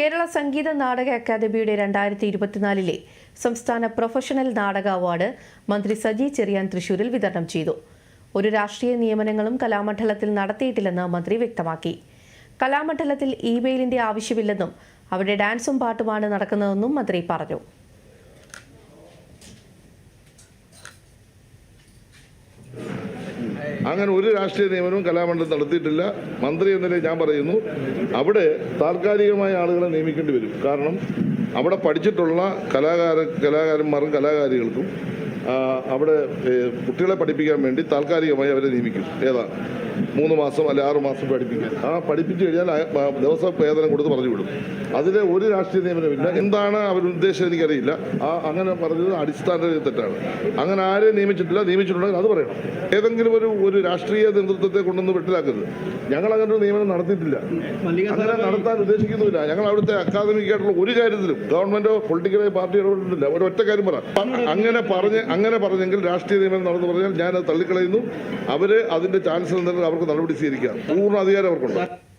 കേരള സംഗീത നാടക അക്കാദമിയുടെ രണ്ടായിരത്തി ഇരുപത്തിനാലിലെ സംസ്ഥാന പ്രൊഫഷണൽ നാടക അവാർഡ് മന്ത്രി സജി ചെറിയാൻ തൃശൂരിൽ വിതരണം ചെയ്തു. ഒരു രാഷ്ട്രീയ നിയമനങ്ങളും കലാമണ്ഡലത്തിൽ നടത്തിയിട്ടില്ലെന്ന് മന്ത്രി വ്യക്തമാക്കി. കലാമണ്ഡലത്തിൽ ഇമെയിലിന്റെ ആവശ്യമില്ലെന്നും അവിടെ ഡാൻസും പാട്ടുമാണ് നടക്കുന്നതെന്നും മന്ത്രി പറഞ്ഞു. അങ്ങനെ ഒരു രാഷ്ട്രീയ നിയമനവും കലാമണ്ഡലം നടത്തിയിട്ടില്ല. മന്ത്രി എന്ന ഞാൻ പറയുന്നു. അവിടെ താൽക്കാലികമായ ആളുകളെ നിയമിക്കേണ്ടി വരും. കാരണം അവിടെ പഠിച്ചിട്ടുള്ള കലാകാര കലാകാരന്മാരും കലാകാരികൾക്കും അവിടെ കുട്ടികളെ പഠിപ്പിക്കാൻ വേണ്ടി താൽക്കാലികമായി അവരെ നിയമിക്കും. ഏതാ? മൂന്ന് മാസം അല്ലെ ആറ് മാസം പഠിപ്പിക്കാൻ. ആ പഠിപ്പിച്ചു കഴിഞ്ഞാൽ ദിവസം വേതനം കൊടുത്ത് പറഞ്ഞു വിടും. അതിൽ ഒരു രാഷ്ട്രീയ നിയമനമില്ല എന്താണ് അവർ ഉദ്ദേശം എനിക്കറിയില്ല. ആ അങ്ങനെ പറഞ്ഞത് അടിസ്ഥാന തെറ്റാണ്. അങ്ങനെ ആരെയും നിയമിച്ചിട്ടില്ല. നിയമിച്ചിട്ടുണ്ടെങ്കിൽ അത് പറയണം. ഏതെങ്കിലും ഒരു ഒരു രാഷ്ട്രീയ നേതൃത്വത്തെ കൊണ്ടൊന്ന് വെട്ടിലാക്കരുത്. ഞങ്ങൾ അങ്ങനെ ഒരു നിയമനം നടത്തിയിട്ടില്ല. അങ്ങനെ നടത്താൻ ഉദ്ദേശിക്കുന്നുമില്ല. ഞങ്ങൾ അവിടുത്തെ അക്കാദമിക് ആയിട്ടുള്ള ഒരു കാര്യത്തിലും ഗവൺമെന്റോ പൊളിറ്റിക്കലോ പാർട്ടി ഇടപെട്ടിട്ടില്ല. ഒരു ഒറ്റ കാര്യം പറ. അങ്ങനെ പറഞ്ഞ് അങ്ങനെ പറഞ്ഞെങ്കിൽ രാഷ്ട്രീയ നിയമനം നടന്നു പറഞ്ഞാൽ ഞാൻ അത് തള്ളിക്കളയുന്നു. അവർ അതിന്റെ ചാൻസ് അവർക്ക് നടപടി സ്വീകരിക്കാം. പൂർണ അധികാരം അവർക്കുണ്ട്.